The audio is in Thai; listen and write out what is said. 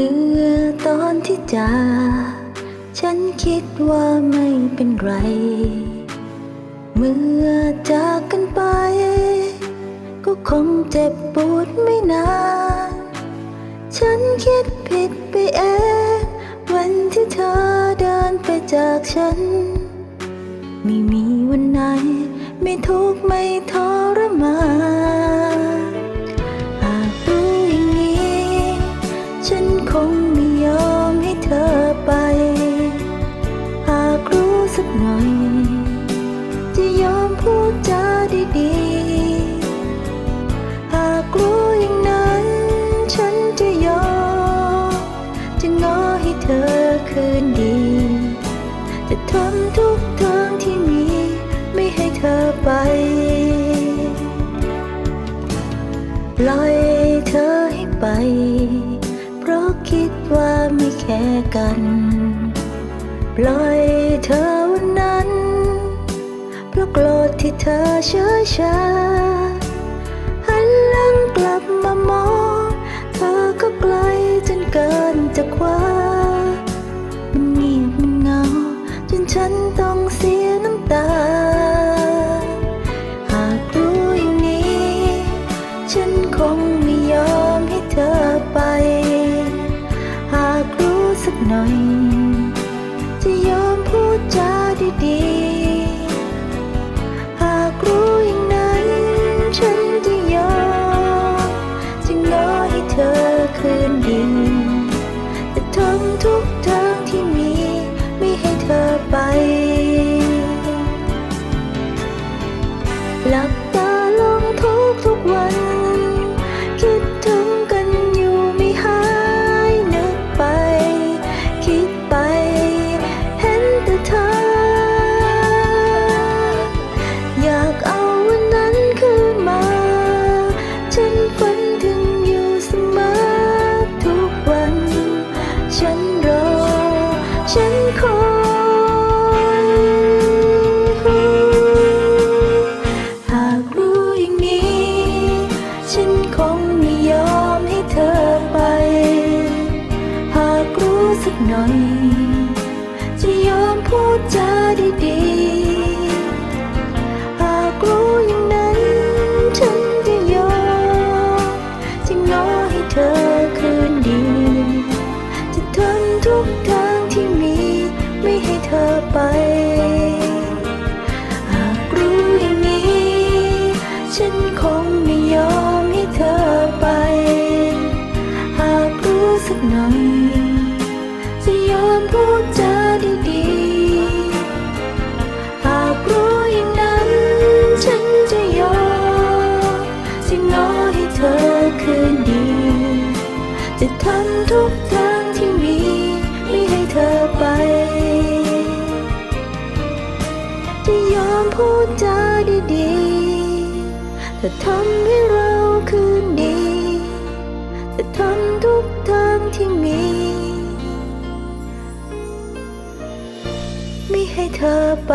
มื่อตอนที่จากฉันคิดว่าไม่เป็นไร เมื่อจากกันไป ก็คงเจ็บปวดไม่นาน ฉันคิดผิดไปเอง วันที่เธอเดินไปจากฉัน ไม่มีวันไหน ไม่ทุกข์ไม่ทรมาน หน่อย จะยอมพูดจาดีๆ หากรู้อย่างนั้น ฉันจะยอม จะง้อให้เธอคืนดี จะทำทุกทางที่มี ไม่ให้เธอไปปล่อยเธอให้ไป เพราะคิดว่าไม่แค่กัน ปล่อยเธอ เพราะโกรธที่เธอเฉยชาหันหลังกลับมามอง เธอก็ไกลจนเกินจะคว้ามันเงียบมันเงา จนฉันต้องเสียน้ำตา หากรู้อย่างนี้ ฉันคงไม่ยอมให้เธอไป หากรู้สักหน่อย จะยอมพูดจาดีๆ หน่อย จะยอมพูดจา จาดีๆหากรู้อย่างนั้น ฉันจะยอมจะง้อให้เธอคืนดี จะทำทุกทางที่มี ไม่ให้เธอไป จะยอมพูดจาดีๆจะทำให้เรา ไม่ให้เธอไป